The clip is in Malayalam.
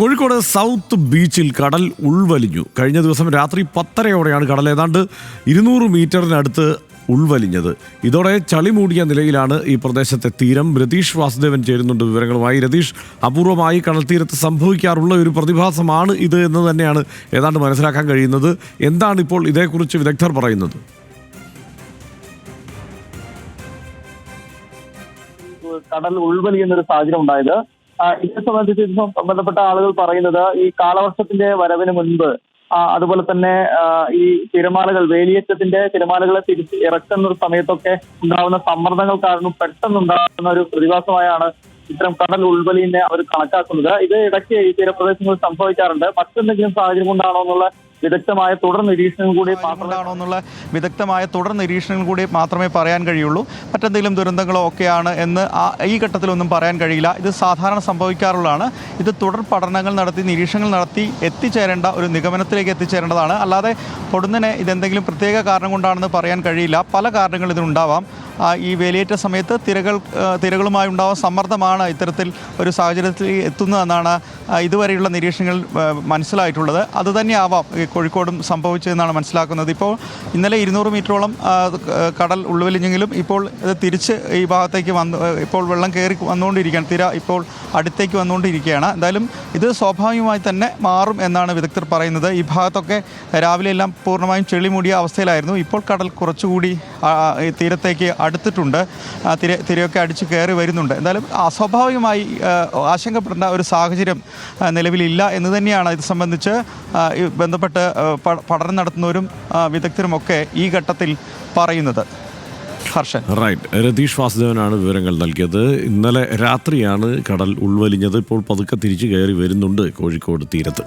കോഴിക്കോട് സൗത്ത് ബീച്ചിൽ കടൽ ഉൾവലിഞ്ഞു. കഴിഞ്ഞ ദിവസം രാത്രി പത്തരയോടെയാണ് കടൽ ഏതാണ്ട് ഇരുന്നൂറ് മീറ്ററിനടുത്ത് ഉൾവലിഞ്ഞത്. ഇതോടെ ചളി മൂടിയ നിലയിലാണ് ഈ പ്രദേശത്തെ തീരം. രതീഷ് വാസുദേവൻ ചേരുന്നുണ്ട് വിവരങ്ങളുമായി. രതീഷ് അപൂർവമായി കടൽ തീരത്ത് സംഭവിക്കാറുള്ള ഒരു പ്രതിഭാസമാണ് ഇത് എന്ന് തന്നെയാണ് ഏതാണ്ട് മനസ്സിലാക്കാൻ കഴിയുന്നത്. എന്താണ് ഇപ്പോൾ ഇതേക്കുറിച്ച് വിദഗ്ധർ പറയുന്നത്? കടൽ ഉൾവലിയുന്ന ഒരു സാഹചര്യം ഉണ്ടായത് ആ, ഇതേ സംബന്ധിച്ച് ബന്ധപ്പെട്ട ആളുകൾ പറയുന്നത് ഈ കാലവർഷത്തിന്റെ വരവിന് മുൻപ് അതുപോലെ തന്നെ ഈ തിരമാലകൾ വേലിയേറ്റത്തിന്റെ തിരമാലകളെ തിരിച്ച് ഇറക്കുന്ന സമയത്തൊക്കെ ഉണ്ടാകുന്ന സമ്മർദ്ദങ്ങൾ കാരണം പെട്ടെന്ന് ഉണ്ടാകുന്ന ഒരു പ്രതിഭാസമായാണ് ഇത്തരം കടൽ ഉൾവലിനെ അവർ കണക്കാക്കുന്നത്. ഇത് ഇടയ്ക്ക് ഈ തീരപ്രദേശങ്ങളിൽ സംഭവിക്കാറുണ്ട്. മറ്റെന്തെങ്കിലും സാഹചര്യം കൊണ്ടാണോ എന്നുള്ള വിദഗ്ധമായ തുടർ നിരീക്ഷണം കൂടി മാത്രമാണോന്നുള്ള എന്നുള്ള വിദഗ്ധമായ തുടർ നിരീക്ഷണം കൂടി മാത്രമേ പറയാൻ കഴിയുള്ളൂ. മറ്റെന്തെങ്കിലും ദുരന്തങ്ങളോ ഒക്കെയാണ് എന്ന് ആ- ഈ ഘട്ടത്തിലൊന്നും പറയാൻ കഴിയില്ല. ഇത് സാധാരണ സംഭവിക്കാറുള്ളതാണ്. ഇത് തുടർ പഠനങ്ങൾ നടത്തി നിരീക്ഷണങ്ങൾ നടത്തി എത്തിച്ചേരേണ്ട ഒരു നിഗമനത്തിലേക്ക് എത്തിച്ചേരേണ്ടതാണ്. അല്ലാതെ പൊടുന്നനെ ഇതെന്തെങ്കിലും പ്രത്യേക കാരണം കൊണ്ടാണെന്ന് പറയാൻ കഴിയില്ല. പല കാരണങ്ങൾ ഇതിനുണ്ടാവാം. ഈ വേലിയേറ്റ സമയത്ത് തിരകൾ തിരകളുമായി ഉണ്ടാവാൻ സമ്മർദ്ദമാണ് ഇത്തരത്തിൽ ഒരു സാഹചര്യത്തിൽ എത്തുന്നതെന്നാണ് ഇതുവരെയുള്ള നിരീക്ഷണങ്ങൾ മനസ്സിലായിട്ടുള്ളത്. അതുതന്നെയാവാം കോഴിക്കോടും സംഭവിച്ചതെന്നാണ് മനസ്സിലാക്കുന്നത്. ഇപ്പോൾ ഇന്നലെ ഇരുന്നൂറ് മീറ്ററോളം കടൽ ഉൾവലിഞ്ഞെങ്കിലും ഇപ്പോൾ ഇത് തിരിച്ച് ഈ ഭാഗത്തേക്ക് വന്ന് ഇപ്പോൾ വെള്ളം കയറി വന്നുകൊണ്ടിരിക്കുകയാണ്. തിര ഇപ്പോൾ അടുത്തേക്ക് വന്നുകൊണ്ടിരിക്കുകയാണ്. എന്തായാലും ഇത് സ്വാഭാവികമായി തന്നെ മാറും എന്നാണ് വിദഗ്ധർ പറയുന്നത്. ഈ ഭാഗത്തൊക്കെ രാവിലെ എല്ലാം പൂർണമായും ചെളി മൂടിയ അവസ്ഥയിലായിരുന്നു. ഇപ്പോൾ കടൽ കുറച്ചുകൂടി തീരത്തേക്ക് അടുത്തിട്ടുണ്ട്. തിര തിരയൊക്കെ അടിച്ച് കയറി വരുന്നുണ്ട്. എന്തായാലും അസ്വാഭാവികമായി ആശങ്കപ്പെടേണ്ട ഒരു സാഹചര്യം നിലവിലില്ല എന്ന് തന്നെയാണ് ഇത് സംബന്ധിച്ച് ഈ ബന്ധപ്പെട്ട് പഠനം നടത്തുന്നവരും വിദഗ്ധരും ഒക്കെ ഈ ഘട്ടത്തിൽ പറയുന്നത്. ഹർഷൻ. റൈറ്റ് രതീഷ് വാസുദേവനാണ് വിവരങ്ങൾ നൽകിയത്. ഇന്നലെ രാത്രിയാണ് കടൽ ഉൾവലിഞ്ഞത്. ഇപ്പോൾ പതുക്കെ തിരിച്ചു കയറി വരുന്നുണ്ട് കോഴിക്കോട് തീരത്ത്.